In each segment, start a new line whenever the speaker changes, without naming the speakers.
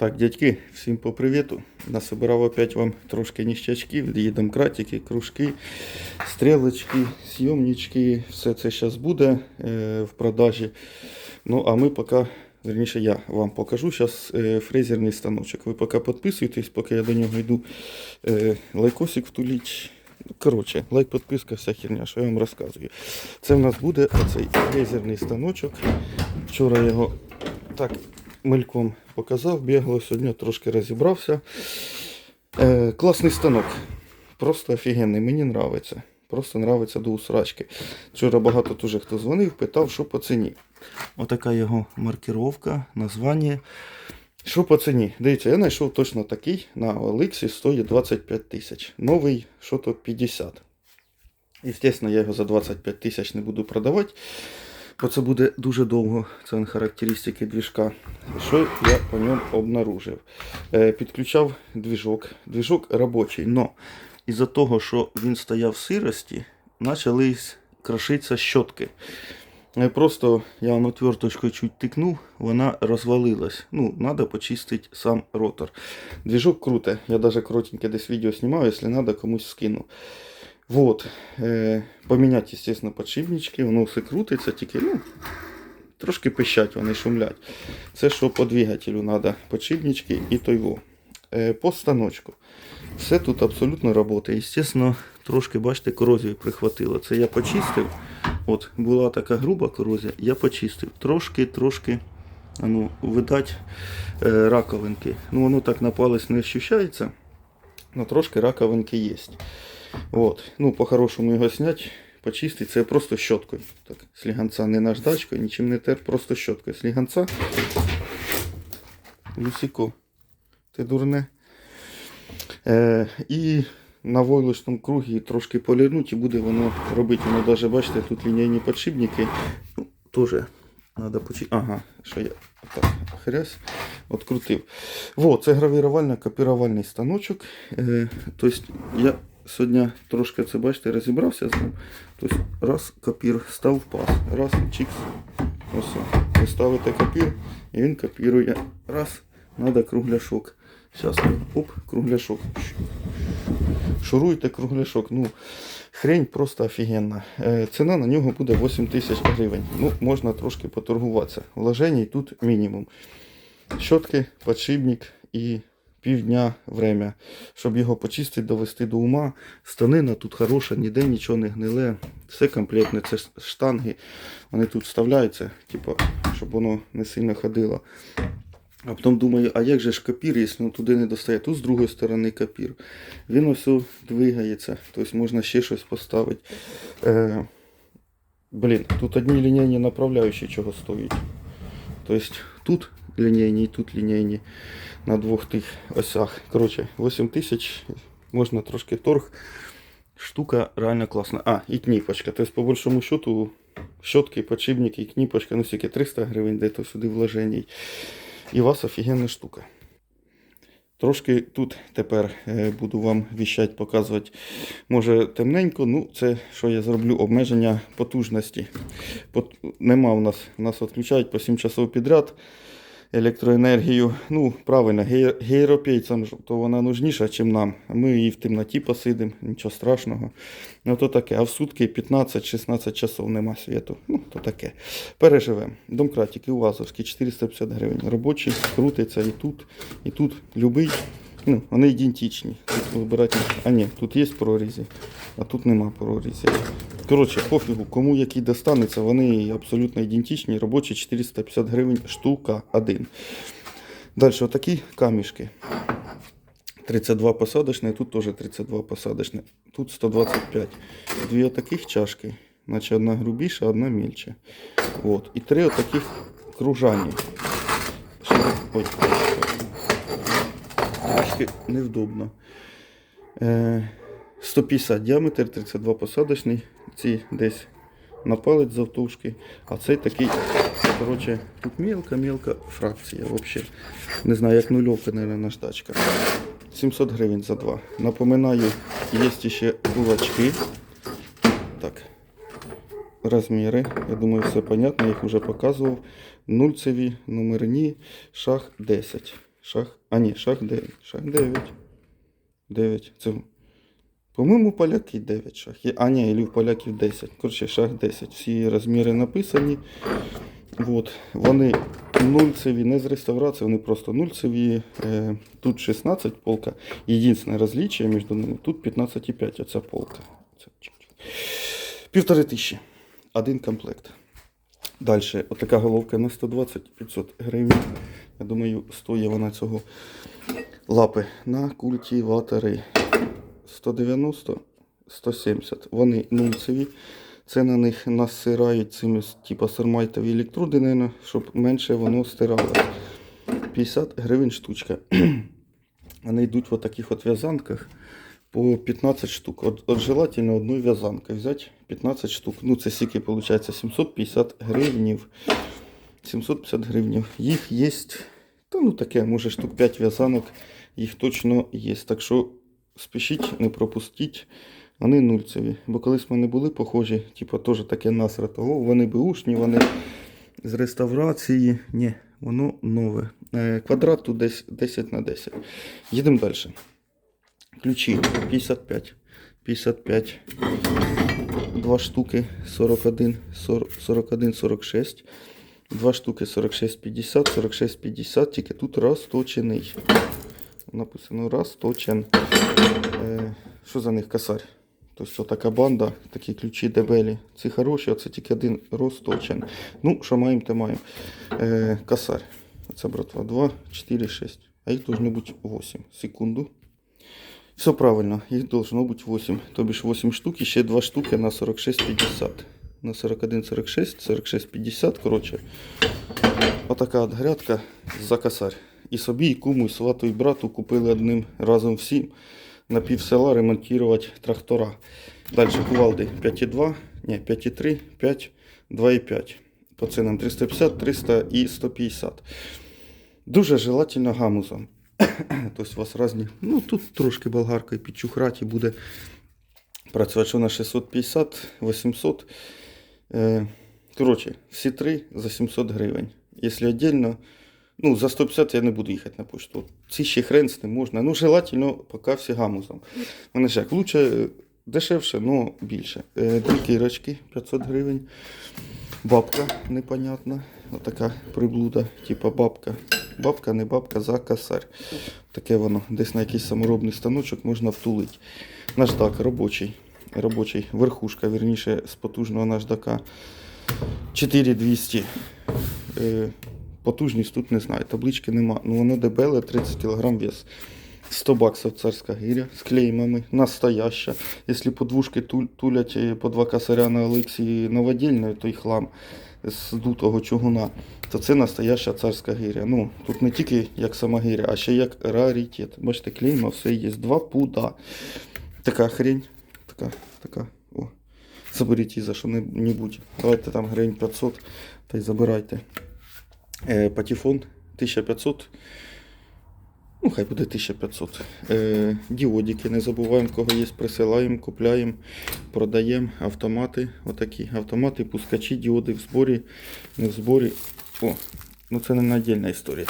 Так, дядьки, всім по привіту. Насобирав опять вам трошки ніщачків, домкратики, кружки, стрілочки, зйомнички. Все це зараз буде е, в продажі. Ну, а ми поки, верніше, я вам покажу зараз е, фрезерний станочок. Ви поки підписуйтесь, поки я до нього йду е, лайкосик втуліть. Коротше, лайк, підписка, вся херня, що я вам розказую. Це в нас буде оцей фрезерний станочок. Вчора його так мельком показав, бігло, сьогодні трошки розібрався. Е, класний станок. Просто офігенний, мені нравиться. Просто нравиться до усрачки. Вчора багато дуже хто дзвонив, питав, що по ціні. Отака його маркировка, названня. Що по ціні? Дивіться, я знайшов точно такий на Олексі стоїть 25 тисяч. Новий, що то 50. Естественно, я його за 25 тисяч не буду продавати. Бо це буде дуже довго. Це характеристики двіжка. Що я по ньому обнаружив? Е, підключав двіжок. Двіжок робочий, но із-за того, що він стояв в сирості, почали крошитися щотки. Е, Просто я вам отверточкою чуть тикнув, вона розвалилась. Ну, треба почистити сам ротор. Двіжок круте. Я даже коротеньке десь відео знімаю, якщо треба, комусь скину. Вот. Е, поміняти, естественно, подшипнички, воно все крутиться, тільки ну, трошки пищать, вони шумлять. Це що по двигателю треба, подшипнички і тойво. Е, по станочку. Все тут абсолютно працює. Естественно, трошки, бачите, корозію прихватило. Це я почистив. От, була така груба корозія, я почистив. Трошки, трошки, ну, видать, е, раковинки. Ну, воно так на палець не ощущається, але трошки раковинки є. От. Ну, по-хорошому його зняти, почистити. Це просто щоткою. Так, сліганця не наждачкою, нічим не тер, просто щоткою. Сліганця. Люсіко. Ти дурне. Е, і на войлочному кругі трошки полірнуть і буде воно робити. Воно навіть, бачите, тут лінійні підшипники. Ну, теж треба почистити. Ага, що я так, хрясь, открутив. Во, це гравірувально копірувальний станочок. Е, тобто я сьогодні трошки це бачите, розібрався з ним. Тобто раз копір став в пас, раз чікс. Ось. Ви ставите копір і він копірує. Раз, треба кругляшок. Зараз, оп, кругляшок. Шуруйте кругляшок. Ну, хрень просто офігенна. Е, ціна на нього буде 8 тисяч гривень. Ну, можна трошки поторгуватися. Вложений тут мінімум. Щотки, подшипник і півдня время, щоб його почистити, довести до ума. Станина тут хороша, ніде нічого не гниле. Все комплектне, це штанги. Вони тут вставляються, типу, щоб воно не сильно ходило. А потім думаю, а як же ж копір, якщо туди не достає? Тут з другої сторони копір. Він ось двигається, тобто можна ще щось поставити. Е, блін, тут одні лінійні направляючі чого стоять. Тобто тут лінійні і тут лінійні на двох тих осях. Коротше, 8 тисяч, можна трошки торг. Штука реально класна. А, і кніпочка. Тобто, по большому счету, щотки, подшипники і кніпочка, ну скільки 300 гривень, де-то сюди вложений. І у вас офігенна штука. Трошки тут тепер е, буду вам віщать, показувати. Може темненько, ну це що я зроблю обмеження потужності. Нема у нас, нас відключають по 7 часов підряд електроенергію. Ну, правильно, ге- гейропейцям то вона нужніша, ніж нам. Ми і в темноті посидимо, нічого страшного. Ну то таке. А в сутки 15-16 часов нема світу. Ну, то таке. Переживемо. Домкратики УАЗовські 450 гривень. Робочий, крутиться і тут, і тут. Любий. Ну, вони ідентичні. Тут вибирати. А ні, тут є прорізі, а тут нема прорізів. Коротше, пофігу, кому який достанеться, вони абсолютно ідентичні. Робочі 450 гривень штука один. Далі, отакі камішки. 32 посадочні, тут теж 32 посадочні. Тут 125. Дві отаких чашки. Значить одна грубіша, одна мільча. От. І три отаких кружані. Ой, трошки невдобно. Е, 150 діаметр, 32 посадочний. Ці десь на палець завтовшки. А цей такий, коротше, тут мелка-мелка фракція. Взагалі. Не знаю, як нульовка, мабуть, наждачка. 700 гривень за два. Напоминаю, є ще кулачки. Так. Розміри. Я думаю, все понятно, я їх вже показував. Нульцеві, номерні, шах 10. Шах. А ні, шах 9. Шах 9. 9. Це. По-моєму, поляки 9 шах. А ні, і поляків 10. Коротше, шах 10. Всі розміри написані. От. Вони нульцеві, не з реставрації, вони просто нульцеві. Е, тут 16 полка. Єдине розличие між ними. Тут 15,5 оця полка. Півтори тисячі. Один комплект. Далі, отака головка на 120-500 гривень. Я думаю, стоїть вона цього лапи на культиватори 190 170. Вони нульцеві. Це на них насирають цими типу сермайтові електроди, наверно, щоб менше воно стирало. 50 гривень штучка. Вони йдуть в таких от в'язанках по 15 штук. От, от желательно одну в'язанку взяти 15 штук. Ну, це скільки виходить 750 гривнів. 750 гривнів. Їх є, та ну таке, може штук 5 в'язанок, їх точно є. Так що спішіть, не пропустіть. Вони нульцеві. Бо колись в мене були похожі, типу теж таке насрато. О, вони беушні, вони з реставрації. Ні, воно нове. Е, Квадрат тут десь 10 на 10. Їдемо далі. Ключі 55. 55. Два штуки 41, 40, 41, 46. Два штуки 46, 50, 46, 50. Тільки тут розточений. Написано розточен. Е, що за них косарь? Тобто така банда, такі ключі дебелі. Ці хороші, а це тільки один розточен. Ну, що маємо, те маємо. Е, косарь. Це братва 2, 4, 6. А їх должно бути 8. Секунду. Все правильно, їх должно бути 8. Тобі ж 8 штук і ще 2 штуки на 46,50. На 41,46, 46,50. Коротше, отака от грядка за косарь. І собі, і куму, і свату, і брату купили одним разом всім на пів села ремонтувати трактора. Далі кувалди 5,2, ні, 5,3, 5, 2,5. По цінам 350, 300 і 150. Дуже желательно гамузом. Тобто у вас різні. Ну тут трошки болгаркою підчухраті буде працювати, що на 650, 800. Е, коротше, всі три за 700 гривень. Якщо віддільно, ну за 150 я не буду їхати на почту. Ці ще хрен з ним можна. Ну, желательно, поки всі гамузом. Вони ж як лучше, е, дешевше, але більше. Е, Дві кірочки 500 гривень. Бабка непонятна. Отака приблуда, типа бабка. Бабка, не бабка, за косарь. Таке воно. Десь на якийсь саморобний станочок можна втулити. Наждак робочий. Робочий. Верхушка, вірніше, з потужного наждака. 4200. Потужність тут не знаю. Таблички нема. Ну воно дебеле, 30 кг вес. 100 баксов царська гиря з клеймами, настояща. Якщо подвушки тулять е, по два косаря на Олексії новодільної, той хлам з дутого чугуна, то це настояща царська гиря. Ну, тут не тільки як сама гиря, а ще як раритет. Бачите, клейма, все є. Два пуда. Така хрень. Така, така. О. Заберіть її за що-небудь. Давайте там гривень 500 та й забирайте. Е, патефон 1500. Ну, хай буде 1500. Е, діодики, не забуваємо, кого є, присилаємо, купляємо, продаємо автомати. Отакі автомати, пускачі, діоди в зборі, не в зборі. О, ну це не отдельна історія.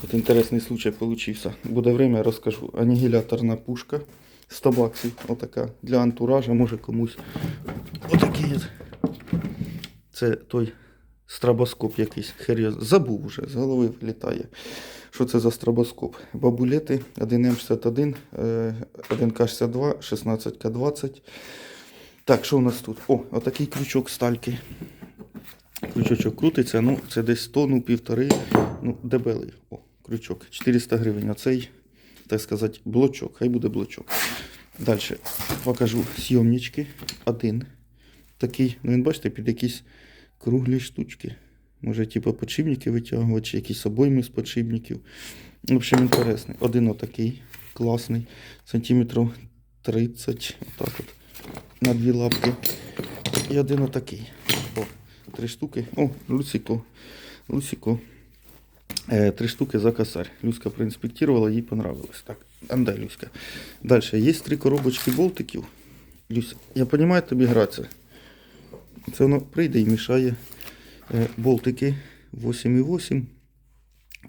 Тут інтересний случай получився. Буде время, розкажу. Анігіляторна пушка. 100 баксів. Отака. Для антуража, може комусь. Отакий. Це той страбоскоп якийсь. Хер забув уже, з голови вилітає. Що це за стробоскоп? Бабулети 1М61, е, 1К62, 16К20. Так, що у нас тут? О, отакий крючок стальки. Крючочок крутиться, ну це десь тонну, півтори, ну, дебелий. О, крючок. 400 гривень. Оцей, так сказати, блочок. Хай буде блочок. Далі покажу сйомнички. Один. Такий, ну він бачите, під якісь круглі штучки. Може, типу, подшипники витягувати, чи якісь обойми з подшипників. В общем, інтересний. Один отакий, класний. Сантиметрів 30, отак от. На дві лапки. І один отакий. О, три штуки. О, Люсіко. Люсіко. Е, три штуки за косарь. Люська проінспектувала, їй понравилось. Так, андай Люська. Далі. Є три коробочки болтиків. Люся, я розумію, тобі гратися. Це воно прийде і мішає. Е, Болтики 8,8.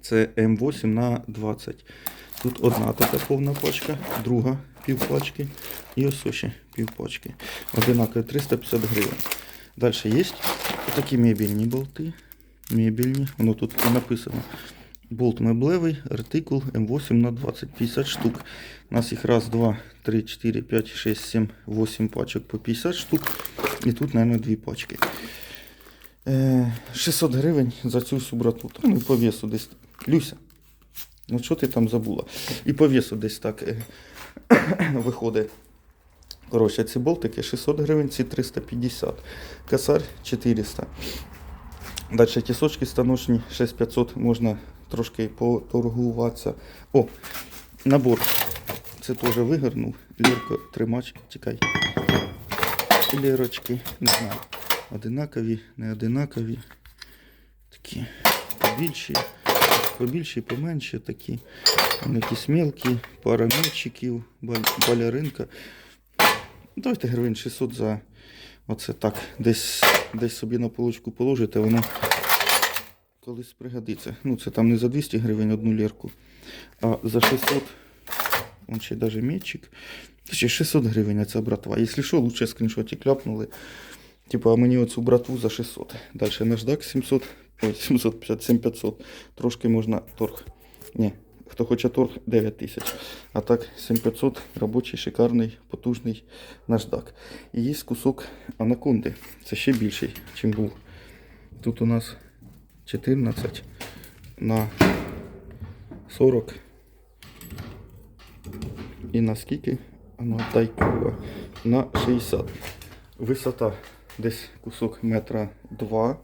Це М8 на 20. Тут одна така повна пачка, друга півпачки і ось ще півпачки. Одинаково 350 гривень. Далі є такі мебільні болти. Мебільні. Воно тут і написано. Болт меблевий, артикул М8 на 20, 50 штук. У нас їх раз, два, три, 4, 5, 6, 7, 8 пачок по 50 штук. І тут, мабуть, дві пачки. Е, 600 гривень за цю всю брату. Та ну і по весу десь. Люся. Ну що ти там забула? І по весу десь так е, виходить. Коротше, ці болтики 600 гривень, ці 350. Косарь 400. Далі тісочки станочні 6500 можна трошки поторгуватися. О, набор. Це теж вигорнув. Лірко, тримач, чекай. Лірочки, не знаю. Одинакові, не одинакові. Такі побільші, побільші, поменші такі. Якісь мелкі, пара мельчиків, баль- баляринка. Давайте гривень 600 за оце так. Десь, десь собі на полочку положите, воно колись пригодиться. Ну, це там не за 200 гривень одну лірку, а за 600. Он ще даже метчик. Ще 600 гривень ця братва. Якщо що, лучше скріншотик ляпнули. Типа, а мені оцю братву за 600. Далі наждак 700, ой, 750, 7500. Трошки можна торг. Ні, хто хоче торг 9000. А так 7500 робочий, шикарний, потужний наждак. І є кусок анаконди. Це ще більший, чим був. Тут у нас 14 на 40. І на скільки? А на тайкова. На 60. Висота десь кусок метра два.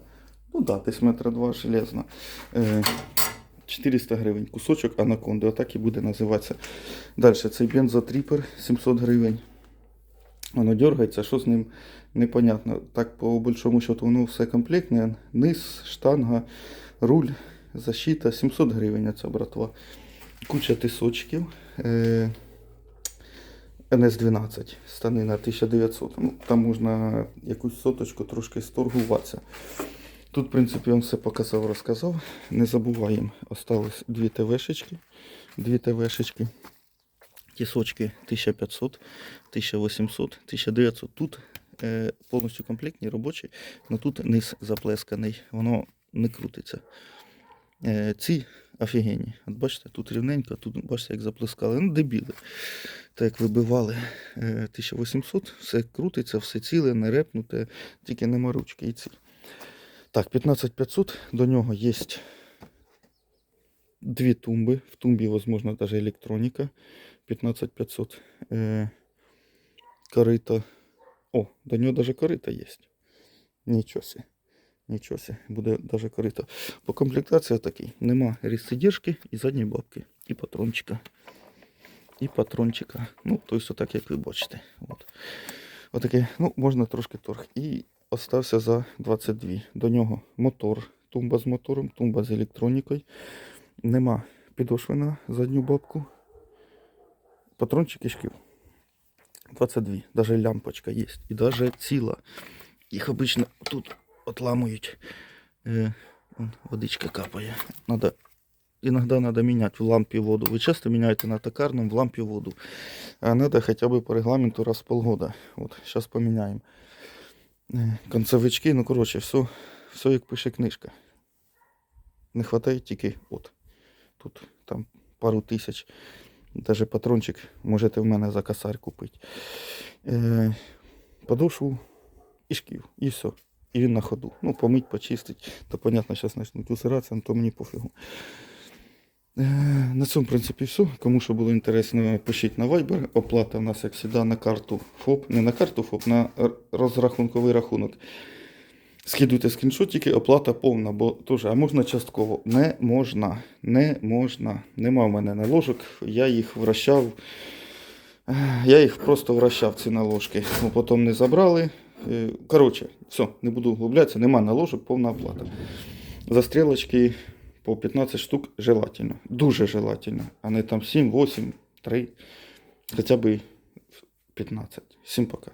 Ну да, десь метра два железна. Е, 400 гривень. Кусочок анаконди. Отак і буде називатися. Далі цей бензотріпер 700 гривень. Воно дергається, що з ним непонятно. Так, по большому счету, воно все комплектне. Низ, штанга, руль, защита. 700 гривень ця братва. Куча тисочків. Е, НС-12, станина 1900. Ну, там можна якусь соточку трошки сторгуватися. Тут, в принципі, вам все показав, розказав. Не забуваємо, осталось дві ТВшечки. Дві ТВшечки. Тісочки 1500, 1800, 1900. Тут е, повністю комплектні робочі, але тут низ заплесканий, воно не крутиться. Е, ці офігенні. От бачите, тут рівненько, тут бачите, як заплескали. Ну, дебіли. Так як вибивали е, 1800, все крутиться, все ціле, не репнуте, тільки нема ручки і ці. Так, 15500, до нього є дві тумби. В тумбі, можливо, навіть електроніка. 15500 е, корита. О, до нього навіть корита є. Нічого себе. Нічого себе, буде навіть корита. По комплектації такий. Нема різсидержки і задньої бабки. І патрончика. І патрончика. Ну, тобто, отак, як ви бачите. От. Отаке, ну, можна трошки торг. І остався за 22. До нього мотор, тумба з мотором, тумба з електронікою. Нема підошви на задню бабку. Патрончик і шків. 22. Даже лямпочка є. І даже ціла. Їх обично тут отламують. Е, водичка капає. Надо, иногда надо менять в лампе воду. Вы часто меняете на токарном в лампе воду. А надо хотя бы по регламенту раз в полгода. Вот, сейчас поменяем. Концевички, ну коротше, все, все як пише книжка. Не хватає тільки от. Тут там пару тисяч. Даже патрончик можете в мене за косарь купити. Е, подошву і шків, і все. І він на ходу. Ну, помить, почистить. То понятно, зараз почнуть усиратися, то мені пофігу. Е, На цьому, в принципі, все. Кому що було інтересно, пишіть на Viber. Оплата у нас, як завжди, на карту ФОП. Не на карту ФОП, на розрахунковий рахунок. Скидуйте скріншотики, оплата повна, бо теж, а можна частково? Не можна. Не можна. Нема в мене наложок, я їх вращав. Е, Я їх просто вращав, ці наложки. Ну, потім не забрали. Е, Коротше, все, не буду углублятися, нема наложок, повна оплата. За стрілочки по 15 штук желательно. Дуже желательно. А не там 7, 8, 3. Хоча б 15. Всім пока.